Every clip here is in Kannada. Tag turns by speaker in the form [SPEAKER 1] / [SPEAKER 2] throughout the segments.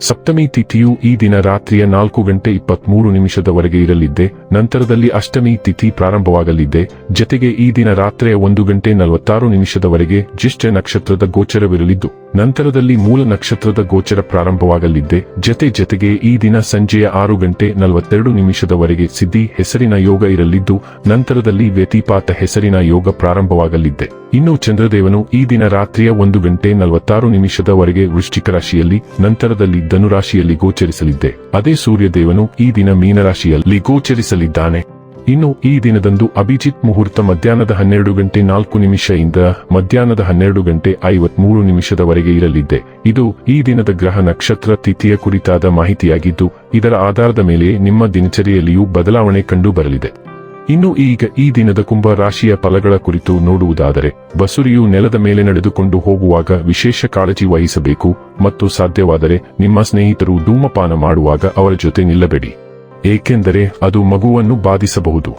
[SPEAKER 1] ಸಪ್ತಮಿ ತಿಥಿಯು ಈ ದಿನ ರಾತ್ರಿಯ ನಾಲ್ಕು ಗಂಟೆ ಇಪ್ಪತ್ಮೂರು ನಿಮಿಷದವರೆಗೆ ಇರಲಿದ್ದೆ, ನಂತರದಲ್ಲಿ ಅಷ್ಟಮಿ ತಿಥಿ ಪ್ರಾರಂಭವಾಗಲಿದೆ ಜತೆಗೆ ಈ ದಿನ ರಾತ್ರಿಯ ಒಂದು ಗಂಟೆ ನಲವತ್ತಾರು ನಿಮಿಷದವರೆಗೆ ಜ್ಯೇಷ್ಠ ನಕ್ಷತ್ರದ ಗೋಚರವಿರಲಿದ್ದು. ನಂತರದಲ್ಲಿ ಮೂಲ ನಕ್ಷತ್ರದ ಗೋಚರ ಪ್ರಾರಂಭವಾಗಲಿದ್ದೆ ಜತೆ ಜತೆಗೆ ಈ ದಿನ ಸಂಜೆಯ ಆರು ಗಂಟೆ ನಲವತ್ತೆರಡು ನಿಮಿಷದವರೆಗೆ ಸಿದ್ಧಿ ಹೆಸರಿನ ಯೋಗ ಇರಲಿದ್ದು, ನಂತರದಲ್ಲಿ ವ್ಯತಿಪಾತ ಹೆಸರಿನ ಯೋಗ ಪ್ರಾರಂಭವಾಗಲಿದ್ದೆ ಇನ್ನು ಚಂದ್ರದೇವನು ಈ ದಿನ ರಾತ್ರಿಯ ಒಂದು ಗಂಟೆ ನಲವತ್ತಾರು ನಿಮಿಷದವರೆಗೆ ವೃಶ್ಚಿಕ ರಾಶಿಯಲ್ಲಿ, ನಂತರದಲ್ಲಿ ಧನುರಾಶಿಯಲ್ಲಿ ಗೋಚರಿಸಲಿದ್ದೆ. ಅದೇ ಸೂರ್ಯದೇವನು ಈ ದಿನ ಮೀನರಾಶಿಯಲ್ಲಿ ಗೋಚರಿಸಲಿದ್ದಾನೆ. ಇನ್ನು ಈ ದಿನದಂದು ಅಭಿಜಿತ್ ಮುಹೂರ್ತ ಮಧ್ಯಾಹ್ನದ ಹನ್ನೆರಡು ಗಂಟೆ ನಾಲ್ಕು ನಿಮಿಷದಿಂದ ಮಧ್ಯಾಹ್ನದ ಹನ್ನೆರಡು ಗಂಟೆ ಐವತ್ಮೂರು ನಿಮಿಷದವರೆಗೆ ಇರಲಿದ್ದೆ ಇದು ಈ ದಿನದ ಗ್ರಹ ನಕ್ಷತ್ರ ತಿಥಿಯ ಕುರಿತಾದ ಮಾಹಿತಿಯಾಗಿದ್ದು, ಇದರ ಆಧಾರದ ಮೇಲೆ ನಿಮ್ಮ ದಿನಚರಿಯಲ್ಲಿಯೂ ಬದಲಾವಣೆ ಕಂಡು ಬರಲಿದೆ ಇನ್ನು ಈಗ ಈ ದಿನದ ಕುಂಭ ರಾಶಿಯ ಫಲಗಳ ಕುರಿತು ನೋಡುವುದಾದರೆ, ಬಸುರಿಯು ನೆಲದ ಮೇಲೆ ನಡೆದುಕೊಂಡು ಹೋಗುವಾಗ ವಿಶೇಷ ಕಾಳಜಿ ವಹಿಸಬೇಕು ಮತ್ತು ಸಾಧ್ಯವಾದರೆ ನಿಮ್ಮ ಸ್ನೇಹಿತರು ಧೂಮಪಾನ ಮಾಡುವಾಗ ಅವರ ಜೊತೆ ನಿಲ್ಲಬೇಡಿ. ಏಕೆಂದರೆ ಅದು ಮಗುವನ್ನು ಬಾಧಿಸಬಹುದು.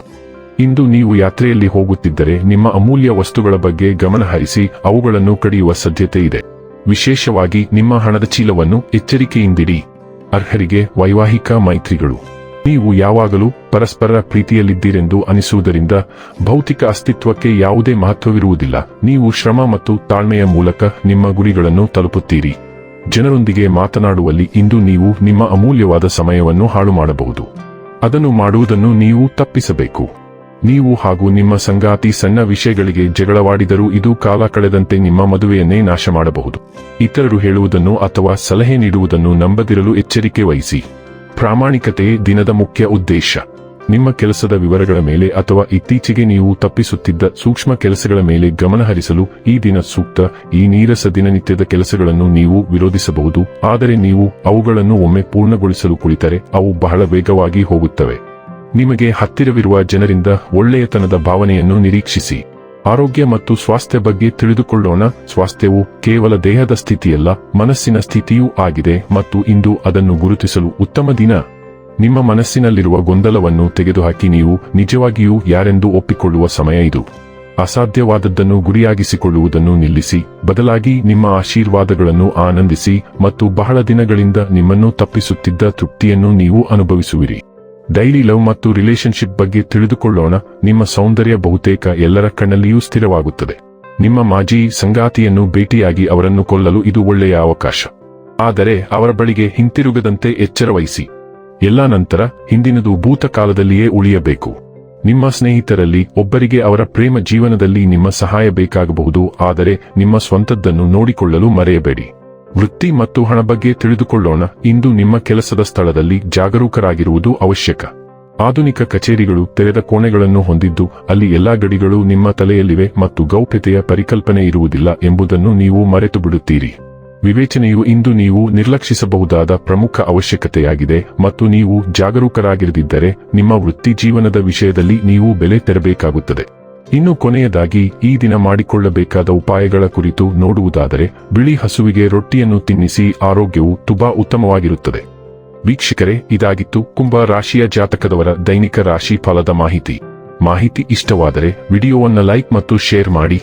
[SPEAKER 1] ಇಂದು ನೀವು ಯಾತ್ರೆಯಲ್ಲಿ ಹೋಗುತ್ತಿದ್ದರೆ ನಿಮ್ಮ ಅಮೂಲ್ಯ ವಸ್ತುಗಳ ಬಗ್ಗೆ ಗಮನ ಹರಿಸಿ ಅವುಗಳನ್ನು ಕಡಿಯುವ ಸಾಧ್ಯತೆ ಇದೆ. ವಿಶೇಷವಾಗಿ ನಿಮ್ಮ ಹಣದ ಚೀಲವನ್ನು ಎಚ್ಚರಿಕೆಯಿಂದಿಡಿ. ಅರ್ಹರಿಗೆ ವೈವಾಹಿಕ ಮೈತ್ರಿಗಳು. ನೀವು ಯಾವಾಗಲೂ ಪರಸ್ಪರ ಪ್ರೀತಿಯಲ್ಲಿದ್ದೀರೆಂದು ಅನಿಸುವುದರಿಂದ ಭೌತಿಕ ಅಸ್ತಿತ್ವಕ್ಕೆ ಯಾವುದೇ ಮಹತ್ವವಿರುವುದಿಲ್ಲ. ನೀವು ಶ್ರಮ ಮತ್ತು ತಾಳ್ಮೆಯ ಮೂಲಕ ನಿಮ್ಮ ಗುರಿಗಳನ್ನು ತಲುಪುತ್ತೀರಿ. ಜನರೊಂದಿಗೆ ಮಾತನಾಡುವಲ್ಲಿ ಇಂದು ನೀವು ನಿಮ್ಮ ಅಮೂಲ್ಯವಾದ ಸಮಯವನ್ನು ಹಾಳು ಮಾಡಬಹುದು ಅದನ್ನು ಮಾಡುವುದನ್ನು ನೀವು ತಪ್ಪಿಸಬೇಕು. ನೀವು ಹಾಗೂ ನಿಮ್ಮ ಸಂಗಾತಿ ಸಣ್ಣ ವಿಷಯಗಳಿಗೆ ಜಗಳವಾಡಿದರೂ ಇದು ಕಾಲ ಕಳೆದಂತೆ ನಿಮ್ಮ ಮದುವೆಯನ್ನೇ ನಾಶ ಮಾಡಬಹುದು ಇತರರು ಹೇಳುವುದನ್ನು ಅಥವಾ ಸಲಹೆ ನೀಡುವುದನ್ನು ನಂಬದಿರಲು ಎಚ್ಚರಿಕೆ ವಹಿಸಿ. ಪ್ರಾಮಾಣಿಕತೆ ದಿನದ ಮುಖ್ಯ ಉದ್ದೇಶ. ನಿಮ್ಮ ಕೆಲಸದ ವಿವರಗಳ ಮೇಲೆ ಅಥವಾ ಇತ್ತೀಚೆಗೆ ನೀವು ತಪ್ಪಿಸುತ್ತಿದ್ದ ಸೂಕ್ಷ್ಮ ಕೆಲಸಗಳ ಮೇಲೆ ಗಮನಹರಿಸಲು ಈ ದಿನ ಸೂಕ್ತ, ಈ ನೀರಸ ದಿನನಿತ್ಯದ ಕೆಲಸಗಳನ್ನು ನೀವು ವಿರೋಧಿಸಬಹುದು. ಆದರೆ ನೀವು ಅವುಗಳನ್ನು ಒಮ್ಮೆ ಪೂರ್ಣಗೊಳಿಸಲು ಕುಳಿತರೆ ಅವು ಬಹಳ ವೇಗವಾಗಿ ಹೋಗುತ್ತವೆ. ನಿಮಗೆ ಹತ್ತಿರವಿರುವ ಜನರಿಂದ ಒಳ್ಳೆಯತನದ ಭಾವನೆಯನ್ನು ನಿರೀಕ್ಷಿಸಿ. ಆರೋಗ್ಯ ಮತ್ತು ಸ್ವಾಸ್ಥ್ಯ ಬಗ್ಗೆ ತಿಳಿದುಕೊಳ್ಳೋಣ. ಸ್ವಾಸ್ಥ್ಯವು ಕೇವಲ ದೇಹದ ಸ್ಥಿತಿಯಲ್ಲ, ಮನಸ್ಸಿನ ಸ್ಥಿತಿಯೂ ಆಗಿದೆ ಮತ್ತು ಇಂದು ಅದನ್ನು ಗುರುತಿಸಲು ಉತ್ತಮ ದಿನ. ನಿಮ್ಮ ಮನಸ್ಸಿನಲ್ಲಿರುವ ಗೊಂದಲವನ್ನು ತೆಗೆದುಹಾಕಿ ನೀವು ನಿಜವಾಗಿಯೂ ಯಾರೆಂದು ಒಪ್ಪಿಕೊಳ್ಳುವ ಸಮಯ ಇದು. ಅಸಾಧ್ಯವಾದದ್ದನ್ನು ಗುರಿಯಾಗಿಸಿಕೊಳ್ಳುವುದನ್ನು ನಿಲ್ಲಿಸಿ, ಬದಲಾಗಿ ನಿಮ್ಮ ಆಶೀರ್ವಾದಗಳನ್ನು ಆನಂದಿಸಿ ಮತ್ತು ಬಹಳ ದಿನಗಳಿಂದ ನಿಮ್ಮನ್ನು ತಪ್ಪಿಸುತ್ತಿದ್ದ ತೃಪ್ತಿಯನ್ನು ನೀವು ಅನುಭವಿಸುವಿರಿ. ಡೈಲಿ ಲವ್ ಮತ್ತು ರಿಲೇಶನ್ಶಿಪ್ ಬಗ್ಗೆ ತಿಳಿದುಕೊಳ್ಳೋಣ, ನಿಮ್ಮ ಸೌಂದರ್ಯ ಬಹುತೇಕ ಎಲ್ಲರ ಕಣ್ಣಲ್ಲಿಯೂ ಸ್ಥಿರವಾಗುತ್ತದೆ. ನಿಮ್ಮ ಮಾಜಿ ಸಂಗಾತಿಯನ್ನು ಭೇಟಿಯಾಗಿ ಅವರನ್ನು ಕೊಲ್ಲಲು ಇದು ಒಳ್ಳೆಯ ಅವಕಾಶ. ಆದರೆ ಅವರ ಬಳಿಗೆ ಹಿಂತಿರುಗದಂತೆ ಎಚ್ಚರ ವಹಿಸಿ ಎಲ್ಲ ನಂತರ ಹಿಂದಿನದು ಭೂತಕಾಲದಲ್ಲಿಯೇ ಉಳಿಯಬೇಕು. ನಿಮ್ಮ ಸ್ನೇಹಿತರಲ್ಲಿ ಒಬ್ಬರಿಗೆ ಅವರ ಪ್ರೇಮ ಜೀವನದಲ್ಲಿ ನಿಮ್ಮ ಸಹಾಯ ಬೇಕಾಗಬಹುದು, ಆದರೆ ನಿಮ್ಮ ಸ್ವಂತದ್ದನ್ನು ನೋಡಿಕೊಳ್ಳಲು ಮರೆಯಬೇಡಿ. ವೃತ್ತಿ ಮತ್ತು ಹಣ ಬಗ್ಗೆ ತಿಳಿದುಕೊಳ್ಳೋಣ, ಇಂದು ನಿಮ್ಮ ಕೆಲಸದ ಸ್ಥಳದಲ್ಲಿ ಜಾಗರೂಕರಾಗಿರುವುದು ಅವಶ್ಯಕ. ಆಧುನಿಕ ಕಚೇರಿಗಳು ತೆರೆದ ಕೋಣೆಗಳನ್ನು ಹೊಂದಿದ್ದು, ಅಲ್ಲಿ ಎಲ್ಲಾ ಗಡಿಗಳು ನಿಮ್ಮ ತಲೆಯಲ್ಲಿವೆ ಮತ್ತು ಗೌಪ್ಯತೆಯ ಪರಿಕಲ್ಪನೆ ಇರುವುದಿಲ್ಲ ಎಂಬುದನ್ನು ನೀವು ಮರೆತು ಬಿಡುತ್ತೀರಿ ವಿವೇಚನೆಯು ಇಂದು ನೀವು ನಿರ್ಲಕ್ಷಿಸಬಹುದಾದ ಪ್ರಮುಖ ಅವಶ್ಯಕತೆಯಾಗಿದೆ ಮತ್ತು ನೀವು ಜಾಗರೂಕರಾಗಿರದಿದ್ದರೆ ನಿಮ್ಮ ವೃತ್ತಿ ಜೀವನದ ವಿಷಯದಲ್ಲಿ ನೀವು ಬೆಲೆ ತೆರಬೇಕಾಗುತ್ತದೆ. ಇನ್ನು ಕೊನೆಯದಾಗಿ, ಈ ದಿನ ಮಾಡಿಕೊಳ್ಳಬೇಕಾದ ಉಪಾಯಗಳ ಕುರಿತು ನೋಡುವುದಾದರೆ, ಬಿಳಿ ಹಸುವಿಗೆ ರೊಟ್ಟಿಯನ್ನು ತಿನ್ನಿಸಿ ಆರೋಗ್ಯವು ತುಂಬಾ ಉತ್ತಮವಾಗಿರುತ್ತದೆ. ವೀಕ್ಷಕರೇ, ಇದಾಗಿತ್ತು ಕುಂಭ ರಾಶಿಯ ಜಾತಕದವರ ದೈನಿಕ ರಾಶಿ ಫಲದ ಮಾಹಿತಿ. ಮಾಹಿತಿ ಇಷ್ಟವಾದರೆ, ವಿಡಿಯೋವನ್ನು ಲೈಕ್ ಮತ್ತು ಶೇರ್ ಮಾಡಿ.